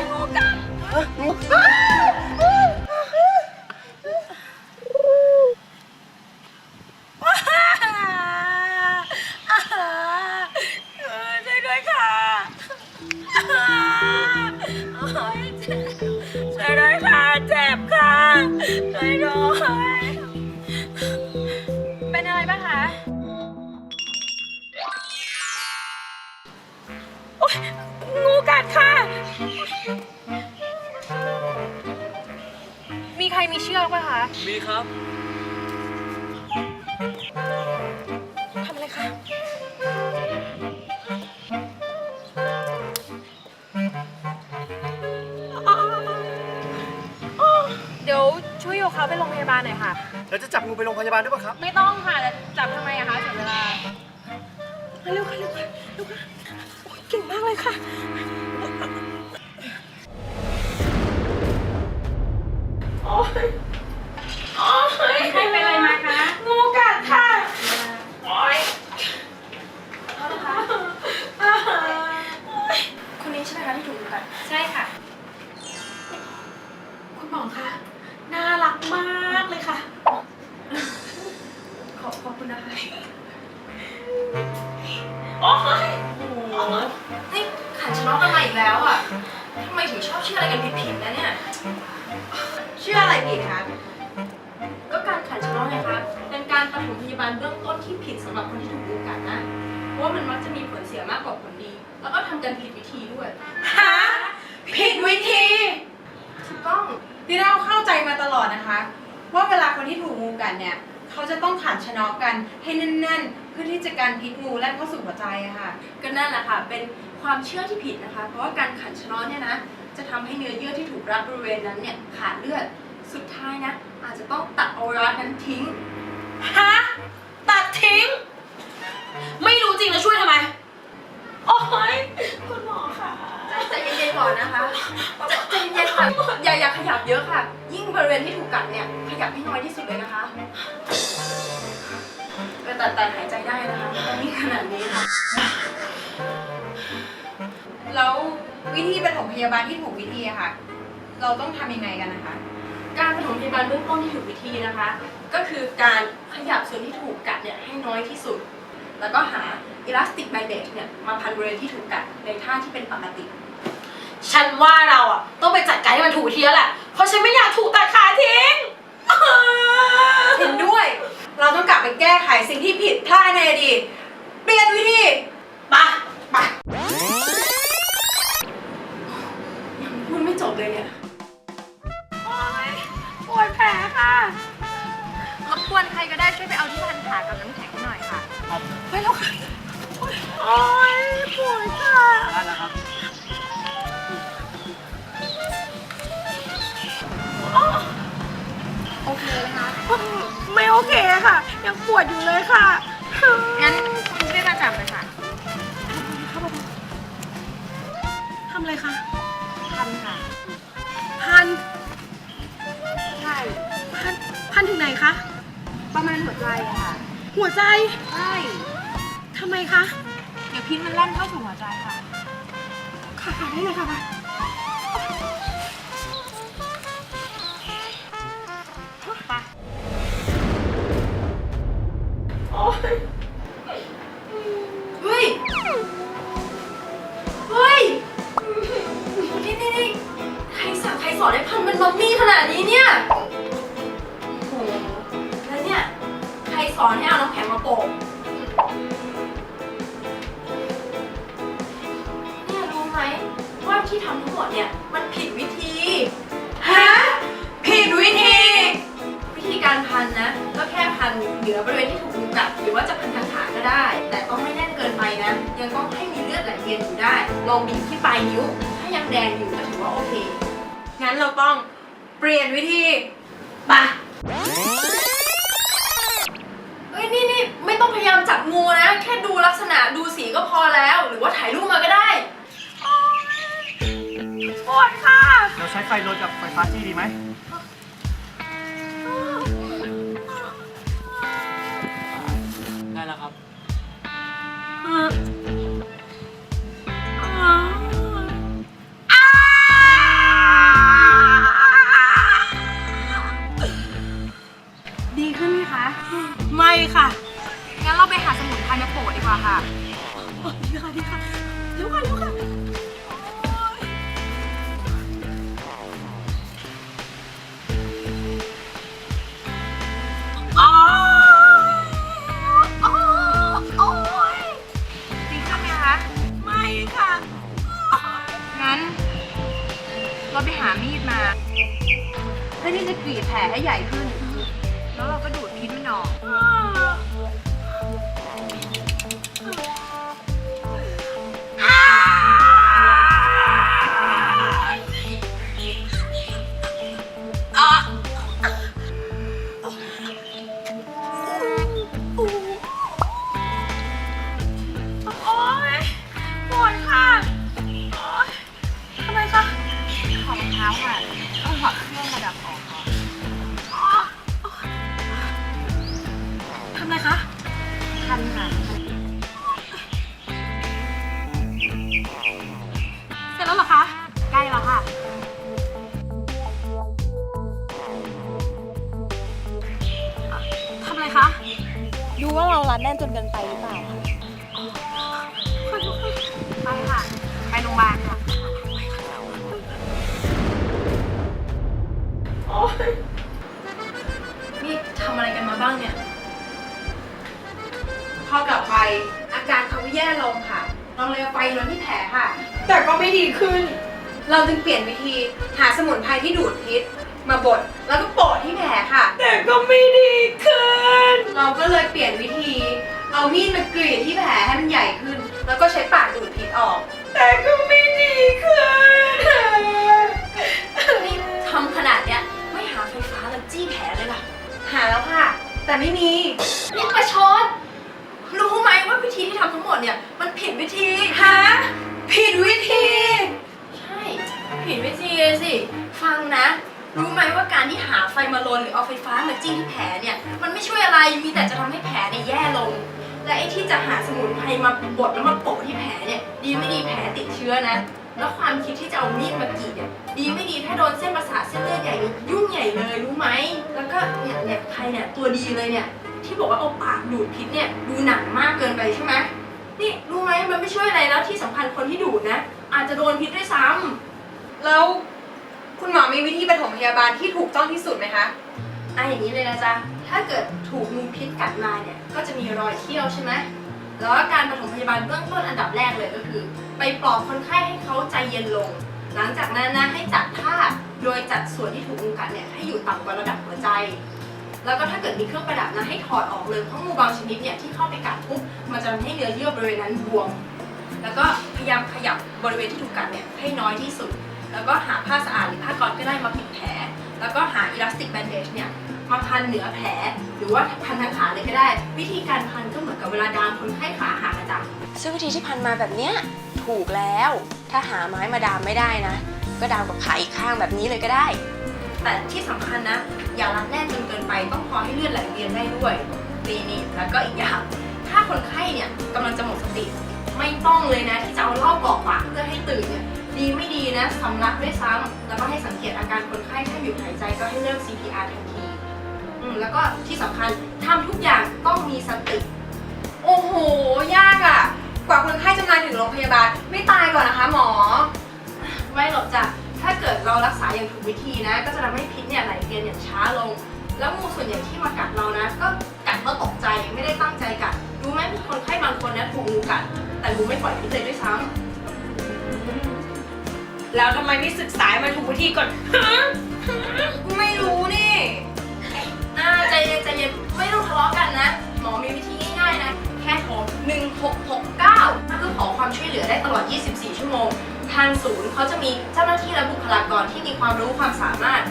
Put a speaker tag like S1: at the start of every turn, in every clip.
S1: อยงูกัดช่วยด้
S2: โอ้ย
S1: มีใครมีเชือกไหมคะ
S3: มีครับ
S2: ทำอะไรคะ
S1: เดี๋ยวช่วยโยกเขาไปโรงพยาบาลหน่อยค่ะ
S4: แล้วจะจับงูไปโรงพยาบาลด้วยป่ะครับ
S1: ไม่ต้องค่ะจะจับทำไมอะคะเสียเวลา
S2: เร็วค่ะเร็วค่ะเร็วค่ะโอ๊ยเก่งมากเลยค่ะ อ๊ยโอ๊ย
S1: ใครเป็นอะไรมาคะ
S2: งูกัดค่ะโอ๊ย
S1: คนนี้ใช่ไหมคะที่ถูกกัดใช่ค่ะ
S2: คุณหมอคะ น่ารักมากเลยค่ะ
S1: ขอบขอบคุณนะคะ
S2: โอ๊ย
S5: นี่ขันชะนอกกันมาอีกแล้วอะทำไมถึงชอบเชื่ออะไรกันผิดๆนะเนี่ย แล้วก็ทำกันผิดวิธีด้วย
S2: ฮะผิดวิธี
S5: ถูกต้อง
S6: ที่เราเข้าใจมาตลอดนะคะ ว่าเวลาคนที่ถูกงูกัดเนี่ย เขาจะต้องขันชะเนอกกันให้แน่นๆ เพื่อที่จะการพิษงูแล่นเข้าสู่หัวใจอะค่ะ
S5: ก็นั่นแหละค่ะ เป็นความเชื่อที่ผิดนะคะ เพราะว่าการขันชะนอกเนี่ยนะ จะทำให้เนื้อเยื่อที่ถูกรัดบริเวณนั้นเนี่ยขาดเลือด สุดท้ายนะ อาจจะต้องตัดอวัยวะนั้นทิ้ง
S2: ฮะ ยา
S5: บา
S6: ลที่ถูกวิธีอะค่ะ เราต้องทำยังไงกันนะคะ
S5: การปฐมพยาบาลเบื้องต้นที่ถูกวิธีนะคะ ก็คือการขยับส่วนที่ถูกกัดเนี่ยให้น้อยที่สุด แล้วก็หาอิลาสติกแบนเดจเนี่ยมาพันบริเวณที่ถูกกัดในท่าที่เป็นปกติ
S2: ฉันว่าเราอะต้องไปจัดการให้มันถูกทีแล้วแหละ เพราะฉันไม่อยากถูกตัดขาทิ้ง
S6: เห็นด้วย เราต้องกลับไปแก้ไขสิ่งที่ผิดพลาดในอดีต เปลี่ยนวิธีไปะป
S5: ม
S2: ด
S1: เนี่ยมัน
S5: ผิดวิธี
S6: ฮะ ผิดวิธี
S5: วิธีการพันนะ ก็แค่พันเหนือบริเวณที่ถูกงูกัดหรือว่าจะพันทางขาก็ได้ แต่ต้องไม่แน่นเกินไปนะ ยังต้องให้มีเลือดไหลเวียนอยู่ได้ ลองบีบที่ปลายนิ้ว ถ้ายังแดงอยู่ก็ถือว่าโอเค
S6: งั้นเราต้องเปลี่ยนวิธีไปะ
S5: เอ้ยนี่นี่ไม่ต้องพยายามจับงูนะ แค่ดูลักษณะ ไฟ
S4: ลนกับไฟฟ้าจี้ดีไหม
S3: ได้แล้วครับ
S1: ดีขึ้นไหมคะ
S2: ไม่ค่ะ
S1: งั้นเราไปหาสมุนไพรมาโปะดีกว่าค่ะ
S2: ดีค่ะดีค่ะเร็วค่ะเร็วค่ะามีดมาเพื่
S5: อที่จะกรีดแผลให้ใหญ่ขึ้น แล้วเราก็ดูดพิษมันออก
S1: ดูว่าเรารัดแน่นจนเกินไปหรือเปล่าค่ะไปค่ะ ไปโรงพยาบาลค่ะ
S5: นี่ทำอะไรกันมาบ้างเนี่ย พอกลับไปอาการเขาแย่ลงค่ะลองเลยเอาไฟลนที่แผลค่ะ
S6: แต่ก็ไม่ดีขึ้น
S5: เราจึงเปลี่ยนวิธีหาสมุนไพรที่ดูดพิษ มาบดแล้วก็โปะที่แผลค่ะ
S6: แต่ก็ไม่ดีขึ้น
S5: เราก็เลยเปลี่ยนวิธี เอามีดมากรีดที่แผลให้มันใหญ่ขึ้น แล้วก็ใช้ปากดูดพิษออก
S6: แต่ก็ไม่ดีขึ้น
S5: นี่ทำขนาดเนี้ยไม่หาไฟฟ้ามาจี้แผลเลยล่ะหาแล้วค่ะ แต่ไม่มี นี่ประชด รู้ไหมว่าวิธีที่ทำทั้งหมดเนี่ยมันผิดวิธี
S6: ฮะ ผิดวิ
S5: ฟมาลนหรือเอาไฟฟ้ามาจิ้มที่แผลเนี่ยมันไม่ช่วยอะไรมีแต่จะทำให้แผลเนี่ยแย่ลง และไอ้ที่จะหาสมุนไพรมาบดแล้วมาโปะที่แผลเนี่ยดีไม่ดีแผลติดเชื้อนะ แล้วความคิดที่จะเอามีดมากรีดเนี่ยดีไม่ดีถ้าโดนเส้นประสาทเส้นเลือดใหญ่เนี่ยยุ่งใหญ่เลยรู้ไหมแล้วก็เนี่ยเนี่ยใครเนี่ยตัวดีเลยเนี่ยที่บอกว่าเอาปากดูดพิษเนี่ยดูหนักมากเกินไปใช่ไหมนี่รู้ไหมมันไม่ช่วยอะไรแล้วที่สำคัญคนที่ดูดนะอาจจะโดนพิษด้วยซ้ำ
S6: แล้ว คุณหมอมีวิธีปฐมพยาบาลที่ถูกต้องที่สุดไหมคะ
S5: อะอย่างนี้เลยนะจ๊ะ ถ้าเกิดถูกงูพิษกัดมาเนี่ย ก็จะมีรอยเขี้ยวใช่ไหม แล้วการปฐมพยาบาลเบื้องต้นอันดับแรกเลยก็คือ ไปปลอบคนไข้ให้เขาใจเย็นลง หลังจากนั้นนะให้จัดท่าโดยจัดส่วนที่ถูกงูกัดเนี่ยให้อยู่ต่ำกว่าระดับหัวใจ แล้วก็ถ้าเกิดมีเครื่องประดับนะให้ถอดออกเลยเพราะงูบางชนิดเนี่ยที่เข้าไปกัดปุ๊บมันจะทำให้เนื้อเยื่อบริเวณนั้นบวม แล้วก็พยายามขยับบริเวณที่ถูกกัดเนี่ยให้น้อยที่สุด แล้วก็หาผ้าสะอาดหรือผ้าก๊อซก็ได้มาปิดแผล แล้วก็หาอิลาสติกแบนเดจเนี่ยมาพันเหนือแผล หรือว่าพันทางขาเลยก็ได้ วิธีการพันก็เหมือนกับเวลาดามคนไข้ขาหักอะจ้ะซึ่งวิธีที่พันมาแบบเนี้ยถูกแล้ว ถ้าหาไม้มาดามไม่ได้นะ ก็ดามกับขาอีกข้างแบบนี้เลยก็ได้ แต่ที่สำคัญนะ อย่ารัดแน่นจนเกินไปต้องพอให้เลือดไหลเวียนได้ด้วยนี่นี่แล้วก็อีกอย่างถ้าคนไข้เนี่ยกำลังจะหมดสติ ไม่ต้องเลยนะที่จะเอาเหล้ากรอกปากเพื่อให้ตื่นเนี่ย ดีไม่ดีนะสำลักด้วยซ้ำแล้วก็ให้สังเกตอาการคนไข้ถ้าหยุดหายใจก็ให้เลิก CPR ทันทีอืมแล้วก็ที่สำคัญทำทุกอย่างต้องมีสติ
S6: โอ้โห ยากอะ่ะ กว่าคนไข้จะมาถึงโรงพยาบาล ไม่ตายก่อนนะคะหมอ
S5: ไม่หรอกจ้ะ ถ้าเกิดเรารักษาอย่างถูกวิธีนะ ก็จะทำให้พิษเนี่ยไหลเวียนอย่างช้าลง แล้วงูส่วนใหญ่ที่มากัดเรานะ ก็กัดเพราะตกใจไม่ได้ตั้งใจกัด รู้ไหมมีคนไข้บางคนนะถูกงูกัด แต่งูไม่ปล่อยพิษเลยด้วยซ้ำ
S6: แล้วทำไมไม่ศึกษาให้มันถูกวิธีก่อนไม่รู้นี่
S5: อ่าใจเย็นใจเย็นไม่ต้องทะเลาะกันนะ หมอมีวิธีง่ายๆนะ แค่โทร1669ก็คือขอความช่วยเหลือได้ตลอด 24 ชั่วโมง ทางศูนย์เขาจะมีเจ้าหน้าที่และบุคลากรที่มีความรู้ความสามารถ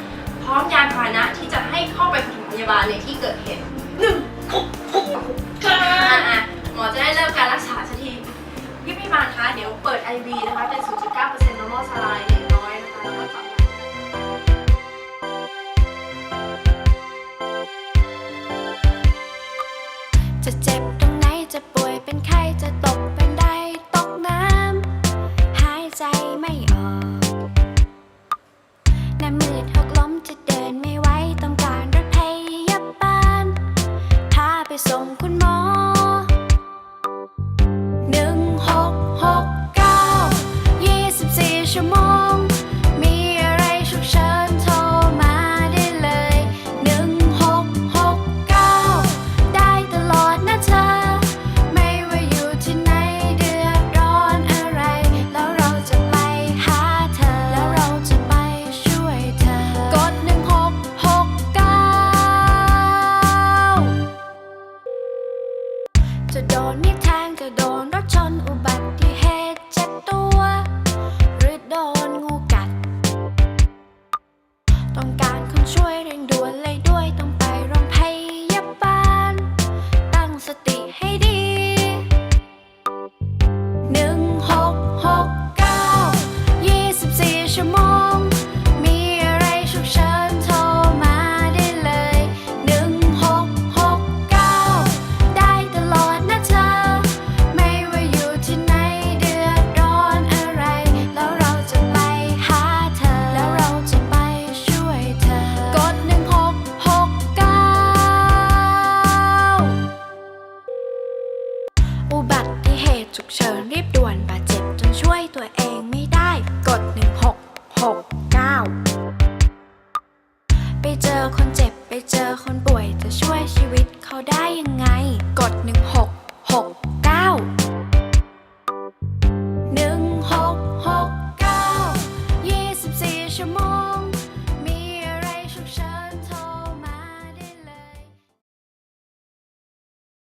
S5: พร้อมยานพาหนะที่จะให้เข้าไปปฐมพยาบาลในที่เกิดเหตุอ่าๆหมอจะได้เริ่มการรักษาสักที พี่บานคะเดี๋ยวเปิด IV นะคะเป็น 0.9% normal saline อย่างน้อยนะคะแล้วก็จับ
S7: จะเจ็บ 对